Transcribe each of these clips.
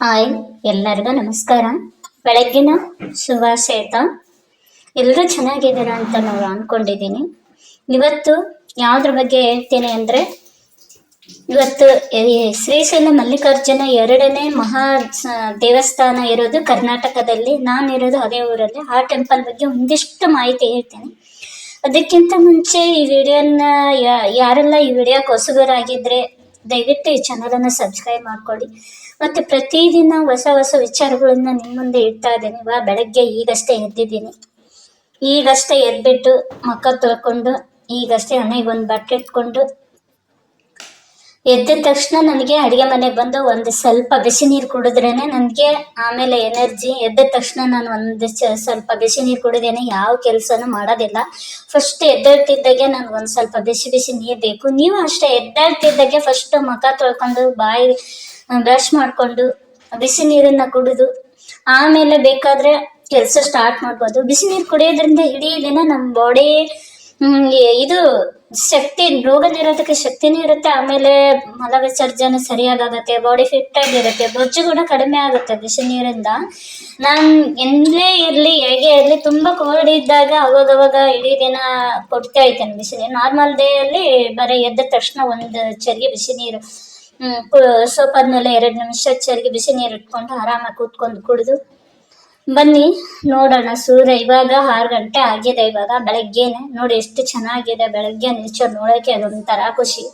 Hi, ಎಲ್ಲರಿಗೂ ನಮಸ್ಕಾರ. ಬೆಳಗ್ಗಿನ ಶುಭಾಶಯತ. ಎಲ್ಲರೂ ಚೆನ್ನಾಗಿದ್ದೀರಾ ಅಂತ ನಾವು ಅನ್ಕೊಂಡಿದ್ದೀನಿ. ಇವತ್ತು ಯಾವುದ್ರ ಬಗ್ಗೆ ಹೇಳ್ತೀನಿ ಅಂದ್ರೆ, ಇವತ್ತು ಶ್ರೀಶೈಲ ಮಲ್ಲಿಕಾರ್ಜುನ ಎರಡನೇ ಮಹಾ ದೇವಸ್ಥಾನ ಇರೋದು ಕರ್ನಾಟಕದಲ್ಲಿ. ನಾನಿರೋದು ಅದೇ ಊರಲ್ಲಿ. ಆ ಟೆಂಪಲ್ ಬಗ್ಗೆ ಒಂದಿಷ್ಟು ಮಾಹಿತಿ ಹೇಳ್ತೀನಿ. ಅದಕ್ಕಿಂತ ಮುಂಚೆ ಈ ವಿಡಿಯೋನ ಯಾರೆಲ್ಲ ಈ ವಿಡಿಯೋ ಹೊಸಬರಾಗಿದ್ದರೆ ದಯವಿಟ್ಟು ಈ ಚಾನಲನ್ನು ಸಬ್ಸ್ಕ್ರೈಬ್ ಮಾಡ್ಕೊಳ್ಳಿ. ಮತ್ತು ಪ್ರತಿದಿನ ಹೊಸ ಹೊಸ ವಿಚಾರಗಳನ್ನ ನಿಮ್ಮ ಮುಂದೆ ಇಡ್ತಾ ಇದ್ದೀನಿ. ವಾ, ಬೆಳಗ್ಗೆ ಈಗಷ್ಟೇ ಎದ್ದಿದ್ದೀನಿ. ಈಗಷ್ಟೇ ಎದ್ಬಿಟ್ಟು ಮುಖ ತೊಳ್ಕೊಂಡು, ಈಗಷ್ಟೇ ಹಣೆಗೆ ಒಂದು ಬಟ್ಟೆ ಇಟ್ಕೊಂಡು ಎದ್ದ ತಕ್ಷಣ ನನಗೆ ಅಡುಗೆ ಮನೆಗೆ ಬಂದು ಒಂದು ಸ್ವಲ್ಪ ಬಿಸಿ ನೀರು ಕುಡಿದ್ರೇನೆ ನನಗೆ ಆಮೇಲೆ ಎನರ್ಜಿ. ಎದ್ದ ತಕ್ಷಣ ನಾನು ಒಂದು ಸ್ವಲ್ಪ ಬಿಸಿ ನೀರು ಕುಡಿದೇನೆ, ಯಾವ ಕೆಲಸನೂ ಮಾಡೋದಿಲ್ಲ. ಫಸ್ಟ್ ಎದ್ದಾಡ್ತಿದ್ದಾಗೆ ನಾನು ಒಂದು ಸ್ವಲ್ಪ ಬಿಸಿ ಬಿಸಿ ನೀರು ಬೇಕು. ನೀವು ಅಷ್ಟೇ ಎದ್ದಾಡ್ತಿದ್ದಾಗೆ ಫಸ್ಟ್ ಮುಖ ತೊಳ್ಕೊಂಡು ಬಾಯಿ ಬ್ರಷ್ ಮಾಡಿಕೊಂಡು, ಬಿಸಿ ನೀರನ್ನು ಕುಡಿದು, ಆಮೇಲೆ ಬೇಕಾದರೆ ಕೆಲಸ ಸ್ಟಾರ್ಟ್ ಮಾಡ್ಬೋದು. ಬಿಸಿ ನೀರು ಕುಡಿಯೋದ್ರಿಂದ ಇಡೀ ದಿನ ನಮ್ಮ ಬಾಡಿ ಇದು ಶಕ್ತಿ ರೋಗ ನಿರೋಧಕ ಶಕ್ತಿನೂ ಇರುತ್ತೆ. ಆಮೇಲೆ ಮಲ ವಿಸರ್ಜನೆ ಸರಿಯಾಗುತ್ತೆ ಬಾಡಿ ಫಿಟ್ ಆಗಿರುತ್ತೆ ಬೊಜ್ಜು ಕೂಡ ಕಡಿಮೆ ಆಗುತ್ತೆ ಬಿಸಿ ನೀರಿಂದ. ನಾನು ಎಲ್ಲೇ ಇರಲಿ, ಹೇಗೆ ಇರಲಿ, ತುಂಬ ಕೋಲ್ಡ್ ಇದ್ದಾಗ ಅವಾಗವಾಗ ಇಡೀ ದಿನ ಕೊಡ್ತಾ ಇದ್ದೇನೆ ಬಿಸಿ ನೀರು. ನಾರ್ಮಲ್ ಡೇಯಲ್ಲಿ ಬರೀ ಎದ್ದ ತಕ್ಷಣ ಒಂದು ಚರಿಗೆ ಬಿಸಿ ನೀರು. ಸೋಪಾದ ಆದ್ಮೇಲೆ ಎರಡು ನಿಮಿಷ ಚರಿಗೆ ಬಿಸಿ ನೀರು ಇಟ್ಕೊಂಡು ಆರಾಮಾಗಿ ಕೂತ್ಕೊಂಡು ಕುಡಿದು ಬನ್ನಿ, ನೋಡೋಣ ಸೂರ್ಯ ಇವಾಗ ಆರು ಗಂಟೆ ಆಗಿದೆ, ಇವಾಗ ಬೆಳಗ್ಗೆನೆ. ನೋಡಿ ಎಷ್ಟು ಚೆನ್ನಾಗಿದೆ, ಬೆಳಗ್ಗೆ ನೇಚರ್ ನೋಡೋಕೆ ಅದೊಂಥರ ಖುಷಿ.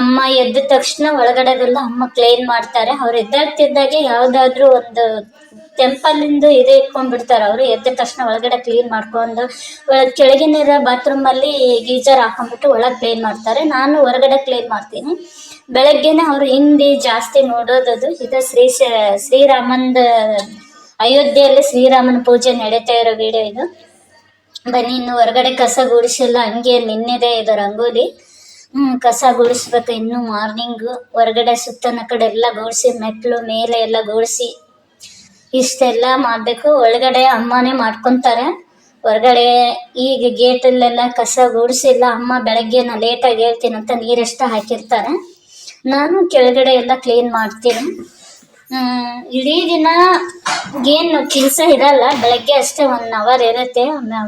ಅಮ್ಮ ಎದ್ದ ತಕ್ಷಣ ಒಳಗಡೆದೆಲ್ಲ ಅಮ್ಮ ಕ್ಲೀನ್ ಮಾಡ್ತಾರೆ. ಅವ್ರು ಎದ್ದಾಗ್ತಿದ್ದಾಗೆ ಯಾವುದಾದ್ರೂ ಒಂದು ಟೆಂಪಲಿಂದು ಇದು ಇಟ್ಕೊಂಡ್ಬಿಡ್ತಾರೆ. ಅವರು ಎದ್ದ ತಕ್ಷಣ ಒಳಗಡೆ ಕ್ಲೀನ್ ಮಾಡ್ಕೊಂಡು ಒಳಗೆ ಕೆಳಗಿನಿರೋ ಬಾತ್ರೂಮಲ್ಲಿ ಗೀಜರ್ ಹಾಕೊಂಡ್ಬಿಟ್ಟು ಒಳಗೆ ಕ್ಲೀನ್ ಮಾಡ್ತಾರೆ. ನಾನು ಹೊರಗಡೆ ಕ್ಲೀನ್ ಮಾಡ್ತೀನಿ. ಬೆಳಗ್ಗೆನೆ ಅವರು ಹಿಂದಿ ಜಾಸ್ತಿ ನೋಡೋದದು. ಇದು ಶ್ರೀ ಶ್ರೀರಾಮಂದ ಅಯೋಧ್ಯೆಯಲ್ಲಿ ಶ್ರೀರಾಮನ ಪೂಜೆ ನಡೀತಾ ಇರೋ ವಿಡಿಯೋ ಇದು. ಬನ್ನಿ, ಇನ್ನು ಹೊರಗಡೆ ಕಸ ಗುಡಿಸಿಲ್ಲ. ಹಂಗೆ ನಿನ್ನೆದೆ ಇದು ರಂಗೋಲಿ. ಹ್ಮ್, ಕಸ ಗುಡಿಸ್ಬೇಕು. ಇನ್ನು ಮಾರ್ನಿಂಗು ಹೊರಗಡೆ ಸುತ್ತನ ಕಡೆ ಎಲ್ಲ ಗುಡಿಸಿ ಮೆಟ್ಲು ಮೇಲೆ ಎಲ್ಲ ಗುಡಿಸಿ ಇಷ್ಟೆಲ್ಲ ಮಾಡಬೇಕು. ಒಳಗಡೆ ಅಮ್ಮನೇ ಮಾಡ್ಕೊತಾರೆ. ಹೊರಗಡೆ ಈಗ ಗೇಟಲ್ಲೆಲ್ಲ ಕಸ ಗುಡಿಸಿಲ್ಲ. ಅಮ್ಮ ಬೆಳಗ್ಗೆ ನಾ ಲೇಟಾಗಿ ಹೇಳ್ತೀನಂತ ನೀರೆಷ್ಟು ಹಾಕಿರ್ತಾರೆ. ನಾನು ಕೆಳಗಡೆ ಎಲ್ಲ ಕ್ಲೀನ್ ಮಾಡ್ತೀನಿ. ಇಡೀ ದಿನ ಏನು ಕೆಲಸ ಇರಲ್ಲ, ಬೆಳಗ್ಗೆ ಅಷ್ಟೇ ಒನ್ ಅವರ್ ಇರುತ್ತೆ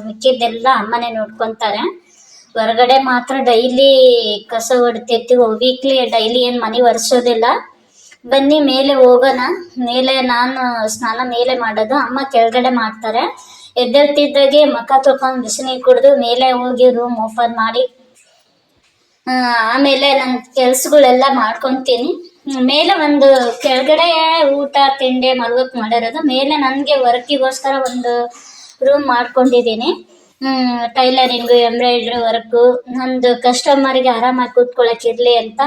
ಮಿಕ್ಕಿದ್ದೆಲ್ಲ ಅಮ್ಮನೇ ನೋಡ್ಕೊತಾರೆ. ಹೊರಗಡೆ ಮಾತ್ರ ಡೈಲಿ ಕಸ ಹೊಡಿತಿರ್ತೀವಿ ವೀಕ್ಲಿ ಡೈಲಿ ಏನು ಮನೆ ಒರೆಸೋದಿಲ್ಲ. ಬನ್ನಿ ಮೇಲೆ ಹೋಗೋಣ, ಮೇಲೆ ನಾನು ಸ್ನಾನ ಮೇಲೆ ಮಾಡೋದು, ಅಮ್ಮ ಕೆಳಗಡೆ ಮಾಡ್ತಾರೆ. ಎದ್ದೇಳ್ತಿದ್ದಾಗೆ ತುಂಬ ಬಿಸಿ ಬಿಸಿನೀರು ಕುಡಿದು ಮೇಲೆ ಹೋಗಿ ರೂಮ್ ಓಪನ್ ಮಾಡಿ ಆಮೇಲೆ ನನ್ ಕೆಲ್ಸಗಳೆಲ್ಲ ಮಾಡ್ಕೊತೀನಿ. ಮೇಲೆ ಒಂದು ಕೆಳಗಡೆ ಊಟ, ತಿಂಡಿ, ಮಲ್ಗೋಕ್ ಮಾಡಿರೋದು. ಮೇಲೆ ನನಗೆ ವರ್ಕಿಗೋಸ್ಕರ ಒಂದು ರೂಮ್ ಮಾಡ್ಕೊಂಡಿದ್ದೀನಿ. Tailoring, embroidery work. ನಂದು ಕಸ್ಟಮರ್ಗೆ ಆರಾಮಾಗಿ ಕೂತ್ಕೊಳಕ್ ಇರ್ಲಿ ಅಂತ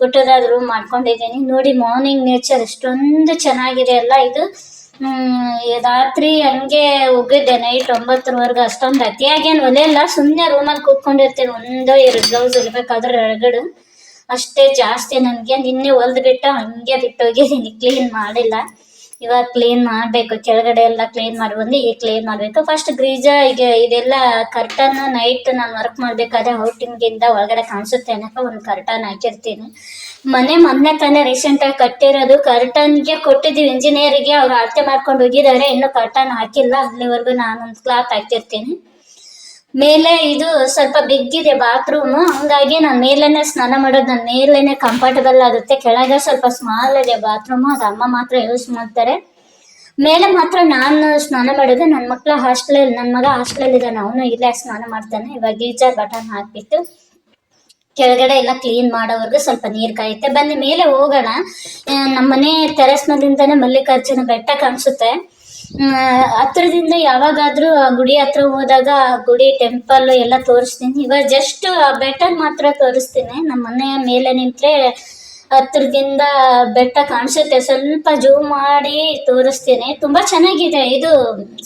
ಪುಟ್ಟದಾದ ರೂಮ್ ಮಾಡ್ಕೊಂಡಿದ್ದೀನಿ. ನೋಡಿ ಮಾರ್ನಿಂಗ್ ನೇಚರ್ ಎಷ್ಟೊಂದು ಚೆನ್ನಾಗಿದೆ ಅಲ್ಲ ಇದು. ರಾತ್ರಿ ಹಂಗೆ ಹೋಗಿದ್ದೆ ನೈಟ್ ಒಂಬತ್ತರವರೆಗೆ ಅಷ್ಟೊಂದು ಅತಿಯಾಗೇನು ಒಲೆಯಲ್ಲ ಸುಮ್ಮನೆ ರೂಮಲ್ಲಿ ಕೂತ್ಕೊಂಡಿರ್ತೀನಿ. ಒಂದೋ ಎರಡು ಬ್ಲೌಸ್ ಇರ್ಬೇಕಾದ್ರೆ ಎರಗಡು ಅಷ್ಟೇ ಜಾಸ್ತಿ ನನಗೆ ನಿನ್ನೆ ಹೊಲ್ದು ಬಿಟ್ಟು ಹಂಗೆ ಬಿಟ್ಟೋಗಿದ್ದೀನಿ ಕ್ಲೀನ್ ಮಾಡಿಲ್ಲ. ಇವಾಗ ಕ್ಲೀನ್ ಮಾಡಬೇಕು. ಕೆಳಗಡೆ ಎಲ್ಲ ಕ್ಲೀನ್ ಮಾಡಿ ಬಂದು ಈಗ ಕ್ಲೀನ್ ಮಾಡಬೇಕು. ಫಸ್ಟ್ ಗ್ರೀಜ ಈಗ ಇದೆಲ್ಲ ಕರ್ಟನ್ ನೈಟ್ ನಾನು ವರ್ಕ್ ಮಾಡಬೇಕಾದ್ರೆ ಇಂದ ಒಳಗಡೆ ಕಾಣಿಸುತ್ತೆ ಅನ್ನೋಕೆ ಒಂದು ಕರ್ಟನ್ ಹಾಕಿರ್ತೀನಿ. ಮನೆ ಮೊನ್ನೆ ತಾನೇ ರೀಸೆಂಟಾಗಿ ಕಟ್ಟಿರೋದು. ಕರ್ಟನ್ಗೆ ಕೊಟ್ಟಿದ್ದೀವಿ. ಇಂಜಿನಿಯರಿಗೆ ಅವ್ರು ಅಳತೆ ಮಾಡ್ಕೊಂಡು ಹೋಗಿದ್ದಾರೆ. ಇನ್ನೂ ಕರ್ಟನ್ ಹಾಕಿಲ್ಲ. ಅಲ್ಲಿವರೆಗೂ ನಾನೊಂದು ಕ್ಲಾತ್ ಹಾಕಿರ್ತೀನಿ ಮೇಲೆ ಇದು ಸ್ವಲ್ಪ ಬಿಗ್ಗಿದೆ ಬಾತ್ರೂಮ್ ಹಂಗಾಗಿ ನಾನು ಮೇಲೇನೆ ಸ್ನಾನ ಮಾಡೋದು ನನ್ನ ಮೇಲೇನೆ ಕಂಫರ್ಟಬಲ್ ಆಗುತ್ತೆ. ಕೆಳಗೆ ಸ್ವಲ್ಪ ಸ್ಮಾಲ್ ಇದೆ ಬಾತ್ರೂಮ್ ಅದು ಅಮ್ಮ ಮಾತ್ರ ಯೂಸ್ ಮಾಡ್ತಾರೆ. ಮೇಲೆ ಮಾತ್ರ ನಾನು ಸ್ನಾನ ಮಾಡೋದು. ನನ್ನ ಮಕ್ಕಳ ಹಾಸ್ಟೆಲ್ ನನ್ನ ಮಗ ಹಾಸ್ಟೆಲ್ ಇದ್ದಾನೆ ಅವನು ಇಲ್ಲೇ ಸ್ನಾನ ಮಾಡ್ತಾನೆ. ಇವಾಗ ಗೀಜರ್ ಬಟನ್ ಹಾಕ್ಬಿಟ್ಟು ಕೆಳಗಡೆ ಎಲ್ಲ ಕ್ಲೀನ್ ಮಾಡೋವರೆಗೂ ಸ್ವಲ್ಪ ನೀರು ಕಾಯುತ್ತೆ. ಬನ್ನಿ, ಮೇಲೆ ಹೋಗೋಣ. ನಮ್ಮನೆ ನಮ್ಮ ಮನೆ ಟೆರೆಸ್ ಮಲ್ಲಿಕಾರ್ಜುನ ಬೆಟ್ಟ ಕಾಣಿಸುತ್ತೆ. ಹತ್ರದಿಂದ ಯಾವಾಗಾದ್ರೂ ಗುಡಿ ಹತ್ರ ಹೋದಾಗ ಗುಡಿ ಟೆಂಪಲ್ ಎಲ್ಲ ತೋರಿಸ್ತೀನಿ. ಇವಾಗ ಜಸ್ಟ್ ಬೆಟ್ಟ ಮಾತ್ರ ತೋರಿಸ್ತೀನಿ. ನಮ್ಮ ಮನೆಯ ಮೇಲೆ ನಿಂತ್ರೆ ಹತ್ರದಿಂದ ಬೆಟ್ಟ ಕಾಣಿಸುತ್ತೆ. ಸ್ವಲ್ಪ ಜೂಮ್ ಮಾಡಿ ತೋರಿಸ್ತೀನಿ. ತುಂಬ ಚೆನ್ನಾಗಿದೆ. ಇದು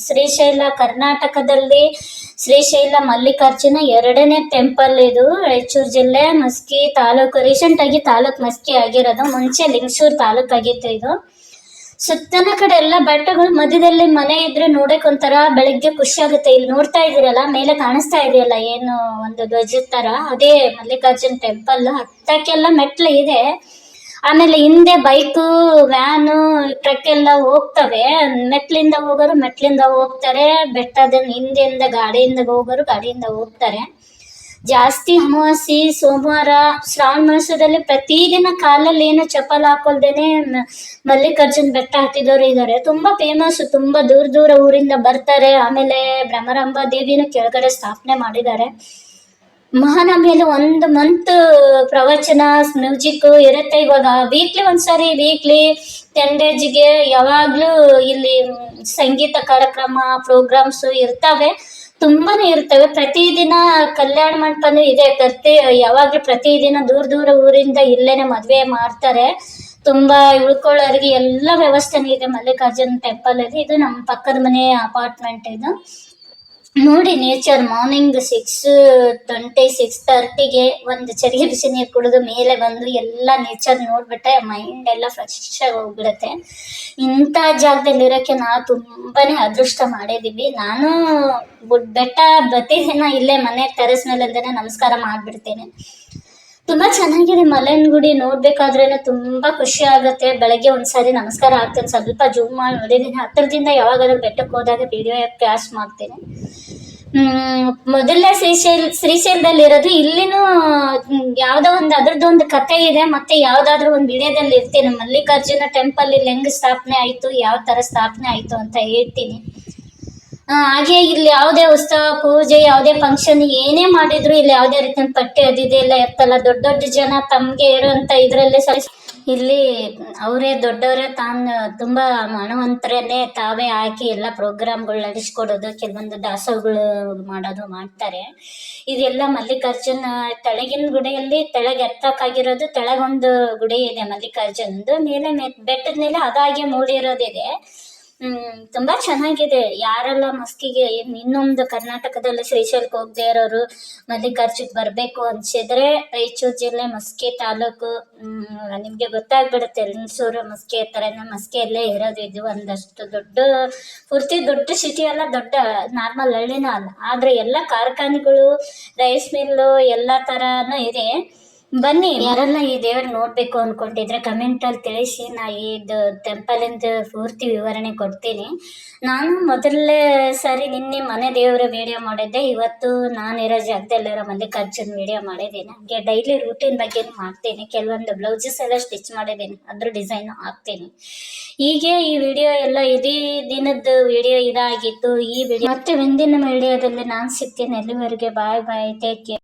ಶ್ರೀಶೈಲ ಕರ್ನಾಟಕದಲ್ಲಿ ಶ್ರೀಶೈಲ ಮಲ್ಲಿಕಾರ್ಜುನ ಎರಡನೇ ಟೆಂಪಲ್ ಇದು. ರಾಯಚೂರು ಜಿಲ್ಲೆ ಮಸ್ಕಿ ತಾಲೂಕು ರೀಸೆಂಟಾಗಿ ತಾಲೂಕು ಮಸ್ಕಿ ಆಗಿರೋದು. ಮುಂಚೆ ಲಿಂಗಸೂರು ತಾಲೂಕು ಆಗಿತ್ತು ಇದು. ಸುತ್ತನ ಕಡೆ ಎಲ್ಲ ಬೆಟ್ಟಗಳು, ಮಧ್ಯದಲ್ಲಿ ಮನೆ ಇದ್ರೆ ನೋಡಕ್ ಒಂಥರ ಬೆಳಗ್ಗೆ ಖುಷಿ ಆಗುತ್ತೆ ಇಲ್ಲಿ ನೋಡ್ತಾ ಇದೀರಲ್ಲ ಮೇಲೆ ಕಾಣಿಸ್ತಾ ಇದೆಯಲ್ಲ ಏನು ಒಂದು ಧ್ವಜದ ತರ? ಅದೇ ಮಲ್ಲಿಕಾರ್ಜುನ್ ಟೆಂಪಲ್ ಹತ್ತಕ್ಕೆಲ್ಲ ಮೆಟ್ಲು ಇದೆ. ಆಮೇಲೆ ಹಿಂದೆ ಬೈಕು, ವ್ಯಾನು, ಟ್ರಕ್ ಎಲ್ಲ ಹೋಗ್ತವೆ. ಮೆಟ್ಲಿಂದ ಹೋಗೋರು ಮೆಟ್ಲಿಂದ ಹೋಗ್ತಾರೆ. ಬೆಟ್ಟದ ಹಿಂದೆಯಿಂದ ಗಾಡಿಯಿಂದ ಹೋಗೋರು ಗಾಡಿಯಿಂದ ಹೋಗ್ತಾರೆ. ಜಾಸ್ತಿ ಅಮಾವಾಸ್ಯೆ, ಸೋಮವಾರ, ಶ್ರಾವಣ ಮಾಸದಲ್ಲಿ ಪ್ರತಿದಿನ ಕಾಲಲ್ಲಿ ಏನು ಚಪ್ಪಲ್ ಹಾಕೊಳ್ದೇನೆ ಮಲ್ಲಿಕಾರ್ಜುನ್ ಬೆಟ್ಟ ಹತ್ತಿದವರು ಇದ್ದಾರೆ ತುಂಬಾ ಫೇಮಸ್ ತುಂಬಾ ದೂರ ದೂರ ಊರಿಂದ ಬರ್ತಾರೆ. ಆಮೇಲೆ ಭ್ರಮರಾಂಬ ದೇವಿನ ಕೆಳಗಡೆ ಸ್ಥಾಪನೆ ಮಾಡಿದ್ದಾರೆ. ಮಹಾನವಮಿಯಲ್ಲಿ ಒಂದು ಮಂತ್ ಪ್ರವಚನ, ಮ್ಯೂಸಿಕ್ ಇರುತ್ತೆ ಇವಾಗ. ವೀಕ್ಲಿ ಒಂದ್ಸರಿ ವೀಕ್ಲಿ ಟೆನ್ ಡೇಸ್ಗೆ ಯಾವಾಗಲೂ ಇಲ್ಲಿ ಸಂಗೀತ ಕಾರ್ಯಕ್ರಮ ಪ್ರೋಗ್ರಾಮ್ಸ್ ಇರ್ತವೆ. ತುಂಬಾನೇ ಇರ್ತವೆ. ಪ್ರತಿದಿನ ಕಲ್ಯಾಣ ಮಂಟಪನೂ ಇದೆ. ಪ್ರತಿ, ಯಾವಾಗಲೂ ಪ್ರತಿದಿನ ದೂರ ದೂರ ಊರಿಂದ ಇಲ್ಲೇನೆ ಮದುವೆ ಮಾಡ್ತಾರೆ. ತುಂಬಾ ಉಳ್ಕೊಳ್ಳೋರಿಗೆ ಎಲ್ಲ ವ್ಯವಸ್ಥೆನೂ ಇದೆ. ಮಲ್ಲಿಕಾರ್ಜುನ್ ಟೆಂಪಲ್ ಅಲ್ಲಿ. ಇದು ನಮ್ಮ ಪಕ್ಕದ ಮನೆ ಅಪಾರ್ಟ್ಮೆಂಟ್ ಇದು. ನೋಡಿ nature morning six twenty six ತರ್ಟಿಗೆ ಒಂದು ಚರಿಗೆ ಬಿಸಿ ನೀರು ಕುಡಿದು ಮೇಲೆ ಬಂದು ಎಲ್ಲ ನೇಚರ್ ನೋಡ್ಬಿಟ್ಟೆ ಮೈಂಡ್ ಎಲ್ಲ ಫ್ರೆಶ್ ಆಗಿ ಹೋಗ್ಬಿಡುತ್ತೆ. ಇಂಥ ಜಾಗದಲ್ಲಿ ಇರೋಕ್ಕೆ ನಾವು ತುಂಬಾನೇ ಅದೃಷ್ಟ ಮಾಡಿದೀವಿ. ನಾನು ಬೆಟ್ಟ ಪ್ರತಿದಿನ ಇಲ್ಲೇ ಮನೆ ಟೆರೆಸ್ ಮೇಲೆ ನಮಸ್ಕಾರ ಮಾಡಿಬಿಡ್ತೇನೆ. ತುಂಬಾ ಚೆನ್ನಾಗಿದೆ ಮಲೆನ್ ಗುಡಿ ನೋಡ್ಬೇಕಾದ್ರೇನೆ ತುಂಬಾ ಖುಷಿ ಆಗುತ್ತೆ. ಬೆಳಗ್ಗೆ ಒಂದ್ಸಾರಿ ನಮಸ್ಕಾರ ಆಗ್ತೇನೆ ಸ್ವಲ್ಪ ಜೂಮ್ ಮಾಡಿ ನೋಡಿದ್ದೀನಿ. ಹತ್ತಿರದಿಂದ ಯಾವಾಗಾದ್ರೂ ಬೆಟ್ಟಕ್ಕೆ ಹೋದಾಗ ವಿಡಿಯೋ ಕ್ಯಾಶ್ ಮಾಡ್ತೇನೆ. ಮೊದಲನೇ ಶ್ರೀಶೈಲ್, ಶ್ರೀಶೈಲದಲ್ಲಿ ಇರೋದು ಇಲ್ಲಿನೂ, ಯಾವ್ದೋ ಒಂದು ಅದ್ರದ್ದು ಒಂದು ಕತೆ ಇದೆ. ಮತ್ತೆ ಯಾವ್ದಾದ್ರು ಒಂದು ವಿಡಿಯೋದಲ್ಲಿ ಇರ್ತೀನಿ. ಮಲ್ಲಿಕಾರ್ಜುನ ಟೆಂಪಲ್ ಇಲ್ಲಿ ಹೆಂಗ್ ಸ್ಥಾಪನೆ ಆಯ್ತು, ಯಾವ ತರ ಸ್ಥಾಪನೆ ಆಯ್ತು ಅಂತ ಹೇಳ್ತೀನಿ. ಹಾಗೆ ಇಲ್ಲಿ ಯಾವುದೇ ಉತ್ಸವ, ಪೂಜೆ, ಯಾವುದೇ ಫಂಕ್ಷನ್ ಏನೇ ಮಾಡಿದ್ರು ಇಲ್ಲಿ ಯಾವುದೇ ರೀತಿಯ ಅದಿದೆ ಎಲ್ಲ ಇರ್ತಲ್ಲ. ದೊಡ್ಡ ದೊಡ್ಡ ಜನ ತಮ್ಗೆ ಇರುವಂತ ಇದರಲ್ಲೇ ಸರಿ. ಇಲ್ಲಿ ಅವರೇ ದೊಡ್ಡವರೇ ತಾನು ತುಂಬಾ ಹಣವಂತರನ್ನೇ ತಾವೇ ಹಾಕಿ ಎಲ್ಲ ಪ್ರೋಗ್ರಾಮ್ಗಳು ನಡೆಸ್ಕೊಡೋದು, ಕೆಲವೊಂದು ದಾಸೋಹಗಳು ಮಾಡೋದು ಮಾಡ್ತಾರೆ. ಇದೆಲ್ಲ ಮಲ್ಲಿಕಾರ್ಜುನ ತೆಳಗಿನ ಗುಡಿಯಲ್ಲಿ ತೆಳಗೆ ಎತ್ತಕ್ಕಾಗಿರೋದು, ತೆಳಗೊಂದು ಗುಡಿ ಇದೆ ಮಲ್ಲಿಕಾರ್ಜುನದು. ಮೇಲೆ ಬೆಟ್ಟದ ಮೇಲೆ ಅದಾಗೆ ಮೂಡಿರೋದಿದೆ. ತುಂಬಾ ಚೆನ್ನಾಗಿದೆ. ಯಾರೆಲ್ಲ ಮಸ್ಕಿಗೆ ಇನ್- ಇನ್ನೊಂದು ಕರ್ನಾಟಕದಲ್ಲಿ ಶ್ರೀಶೈಲಕ್ಕೆ ಹೋಗದೆ ಇರೋರು ಮಲ್ಲಿಕಾರ್ಜುನ್ ಬರಬೇಕು ಅನ್ಸಿದ್ರೆ ರಾಯಚೂರು ಜಿಲ್ಲೆ ಮಸ್ಕಿ ತಾಲೂಕು ನಿಮಗೆ ನಿಮ್ಗೆ ಗೊತ್ತಾಗ್ಬಿಡುತ್ತೆ ಲಿಂಗಸೂರು ಮಸ್ಕಿ ಥರನೇ ಮಸ್ಕಿಯಲ್ಲೇ ಇರೋದು ಇದು ಒಂದಷ್ಟು ದೊಡ್ಡ, ಪೂರ್ತಿ ದೊಡ್ಡ ಸಿಟಿ ಅಲ್ಲ, ದೊಡ್ಡ ನಾರ್ಮಲ್ ಹಳ್ಳಿನೂ ಅಲ್ಲ. ಆದ್ರೆ ಎಲ್ಲ ಕಾರ್ಖಾನೆಗಳು ರೈಸ್ ಮಿಲ್ಲು ಎಲ್ಲ ಥರನೂ ಇದೆ. ಬನ್ನಿ ಯಾರೆಲ್ಲ ಈ ದೇವ್ರ ನೋಡ್ಬೇಕು ಅನ್ಕೊಂಡಿದ್ರೆ ಕಮೆಂಟ್ ಅಲ್ಲಿ ತಿಳಿಸಿ, ನಾ ಇದು ಟೆಂಪಲ್ ಇಂದ ಪೂರ್ತಿ ವಿವರಣೆ ಕೊಡ್ತೀನಿ. ನಾನು ಮೊದಲನೇ ಸಾರಿ ನಿನ್ನೆ ಮನೆ ದೇವರ ವಿಡಿಯೋ ಮಾಡಿದ್ದೆ. ಇವತ್ತು ನಾನು ಇರೋ ಜಾಗದಲ್ಲಿರೋ ಮಲ್ಲಿಕಾರ್ಜುನ್ ವಿಡಿಯೋ ಮಾಡಿದ್ದೀನಿ. ಹಾಗೆ ಡೈಲಿ ರೂಟೀನ್ ಬಗ್ಗೆ ಮಾಡ್ತೀನಿ. ಕೆಲವೊಂದು ಬ್ಲೌಸಸ್ ಎಲ್ಲ ಸ್ಟಿಚ್ ಮಾಡಿದ್ದೀನಿ. ಅದ್ರ ಡಿಸೈನ್ ಹಾಕ್ತೀನಿ. ಹೀಗೆ ಈ ವಿಡಿಯೋ ಎಲ್ಲ ಇಡೀ ದಿನದ ವಿಡಿಯೋ ಇದಾಗಿತ್ತು. ಈ ವಿಡಿಯೋ ಮತ್ತೆ ಮುಂದಿನ ವಿಡಿಯೋದಲ್ಲಿ ನಾನು ಸಿಗ್ತೀನಿ. ಎಲ್ಲಿವರೆಗೆ? ಬಾಯ್ ಬಾಯ್ ಟೇಕ್ ಕೇರ್